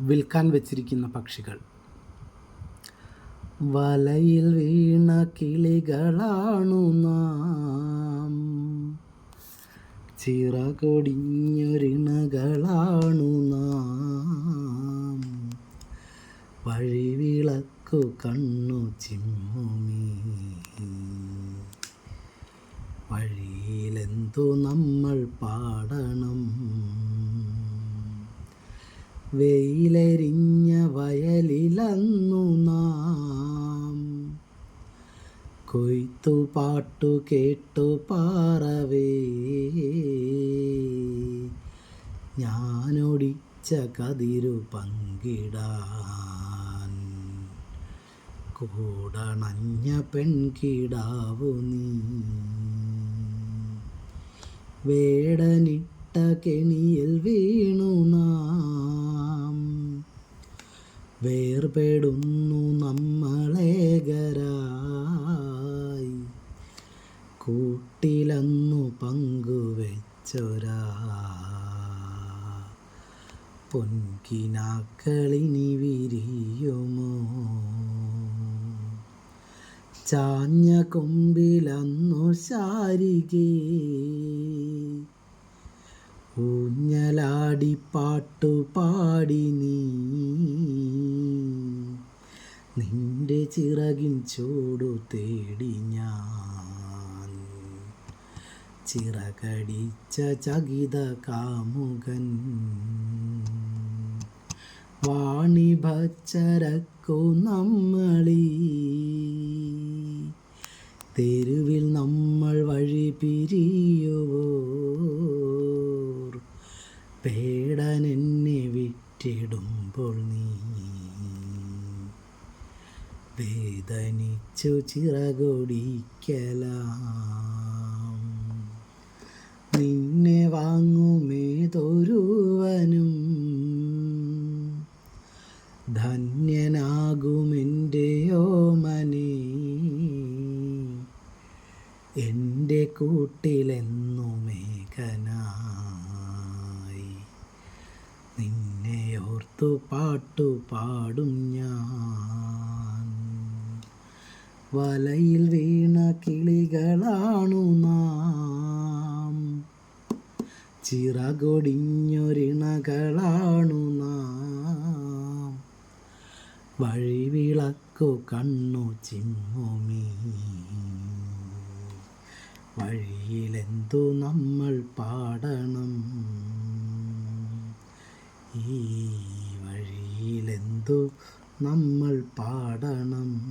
വിൽക്കാൻ വെച്ചിരിക്കുന്ന പക്ഷികൾ. വലയിൽ വീണ കിളികളാണു നാം. ചിറകൊടിഞ്ഞൊരിണകളാണു നാം. വഴിവിളക്കു കണ്ണു ചിമ്മുമീ. വഴിയിലെന്തു നമ്മൾ പാടണം? വെയിലെരിഞ്ഞ വയലിലന്നു നാം. കൊയ്ത്തു പാട്ടു കേട്ടു പാറവേ. ഞാനൊടിച്ച കതിരു പങ്കിടാൻ. കൂടണഞ്ഞ പെൺകിടാവു നീ. വേടനിട്ട കെണിയിൽ വീണു നാം. വേർപെടുന്നു നമ്മളേകരായി. കൂട്ടിലന്നു പങ്കുവെച്ചൊരാ. പൊൻകിനാക്കളിനി വിരിയുമോ? ചാഞ്ഞ കൊമ്പിലന്നു ശാരികേ. ഊഞ്ഞലാടി പാട്ടു പാടി നീ. നിന്റെ ചിറകിൻ ചൂടു തേടി ഞാൻ. ചിറകടിച്ച ചകിത കാമുകൻ. വാണിഭച്ചരക്കു നമ്മളീ. തെരുവിൽ നമ്മൾ വഴി പിരിയുവോർ പേടനെന്നെ വിറ്റിടുമ്പോൾ നീ വേദനിച്ചു ചിറകൊടിക്കലാം. നിന്നെ വാങ്ങുമേതൊരുവനും ധന്യനാകുമെന്റെ ഓമനേ. എന്റെ കൂട്ടിലെന്നുമേകനായി ഓർത്തു പാട്ടു പാടും ഞാൻ. വലയിൽ വീണ കിളികളാണു നാം. ചിറകൊടിഞ്ഞൊരിണകളാണു നാം. വഴിവിളക്കു കണ്ണു ചിമ്മുമീ വഴിയിലെന്തു നമ്മൾ പാടണം? ഈ നമ്മൾ പാടണം.